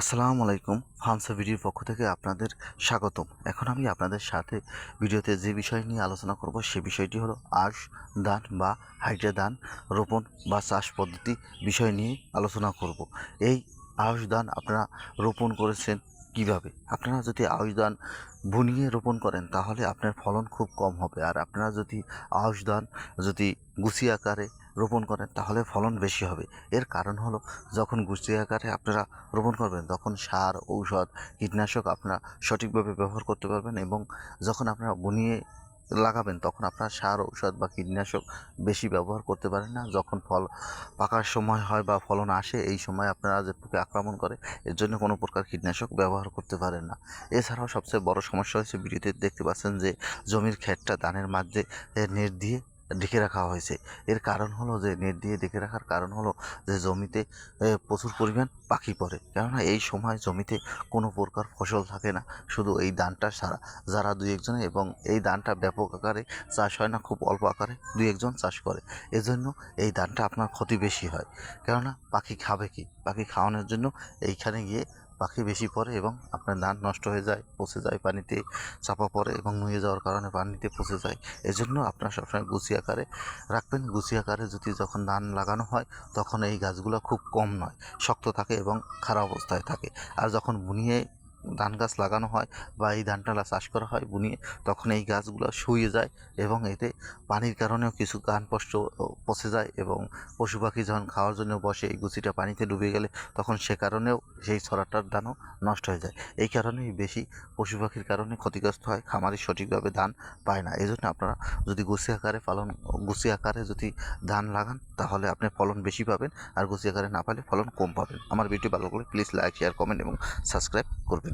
আসসালামু আলাইকুম ফার্মসা ভিডিওর পক্ষ থেকে আপনাদের স্বাগতম। এখন আমি আপনাদের সাথে ভিডিওতে যে বিষয় নিয়ে আলোচনা করব, সে বিষয়টি হলো আঁশ দান বা হাইড্রা দান রোপণ বা চাষ পদ্ধতি বিষয় নিয়ে আলোচনা করব। এই আউশ দান আপনারা রোপণ করেছেন কীভাবে? আপনারা যদি আউশ ধান বুনিয়ে রোপণ করেন, তাহলে আপনার ফলন খুব কম হবে। আর আপনারা যদি আউশ ধান যদি গুছি আকারে রোপণ করেন, তাহলে ফলন বেশি হবে। এর কারণ হলো, যখন গুছি আকারে আপনারা রোপণ করবেন, তখন সার, ঔষধ, কীটনাশক আপনারা সঠিকভাবে ব্যবহার করতে পারবেন এবং যখন আপনারা বুনিয়ে লাগাবেন, তখন আপনারা সার, ঔষধ বা কীটনাশক বেশি ব্যবহার করতে পারেন না। যখন ফল পাকার সময় হয় বা ফলন আসে, এই সময় আপনারা যে পোকে আক্রমণ করে, এর জন্য কোনো প্রকার কীটনাশক ব্যবহার করতে পারেন না। এছাড়াও সবচেয়ে বড় সমস্যা হচ্ছে ভিডিওতে দেখতে পাচ্ছেন যে জমির ক্ষেতটা ধানের মাঝে নেট দিয়ে ঢেকে রাখা হয়েছে। এর কারণ হলো যে, নেট দিয়ে ঢেকে রাখার কারণ হলো যে, জমিতে প্রচুর পরিমাণ পাখি পড়ে। কেননা এই সময় জমিতে কোনো প্রকার ফসল থাকে না। শুধু এই ধানটা সারা, যারা দুই একজনে এবং এই ধানটা ব্যাপক আকারে চাষ হয় না, খুব অল্প আকারে দুই একজন চাষ করে। এজন্য এই ধানটা আপনার ক্ষতি বেশি হয়। কেননা পাখি খাবে কি? পাখি খাওয়ানোর জন্য এইখানে গিয়ে পাখি বেশি পড়ে এবং আপনার ধান নষ্ট হয়ে যায়, পচে যায়, পানিতে চাপা পড়ে এবং নুয়ে যাওয়ার কারণে পানিতে পচে যায়। এজন্য আপনার সবসময় গুছি আকারে রাখবেন। গুছি আকারে যদি যখন ধান লাগানো হয়, তখন এই গাছগুলো খুব কম নয়, শক্ত থাকে এবং খারাপ অবস্থায় থাকে। আর যখন বুনিয়ে ধান গাছ লাগানো হয় বা এই ধানটা চাষ করা হয় বুনিয়ে, তখন এই গাছগুলো শুয়ে যায় এবং এতে পানির কারণেও কিছু গান স্পষ্ট পচে যায় এবং পশু পাখি যখন খাওয়ার জন্য বসে এই গুছিটা পানিতে ডুবে গেলে, তখন সে কারণেও সেই ছড়াটার ধানও নষ্ট হয়ে যায়। এই কারণেই বেশি পশু পাখির কারণে ক্ষতিগ্রস্ত হয়, খামারি সঠিকভাবে ধান পায় না। এই জন্য আপনারা যদি গুছি আকারে পালন গুছি আকারে যদি ধান লাগান, তাহলে আপনি ফলন বেশি পাবেন আর গুছি আকারে না পালে ফলন কম পাবেন। আমার ভিডিও ভালো লাগলে প্লিজ লাইক শেয়ার কমেন্ট এবং সাবস্ক্রাইব করবেন।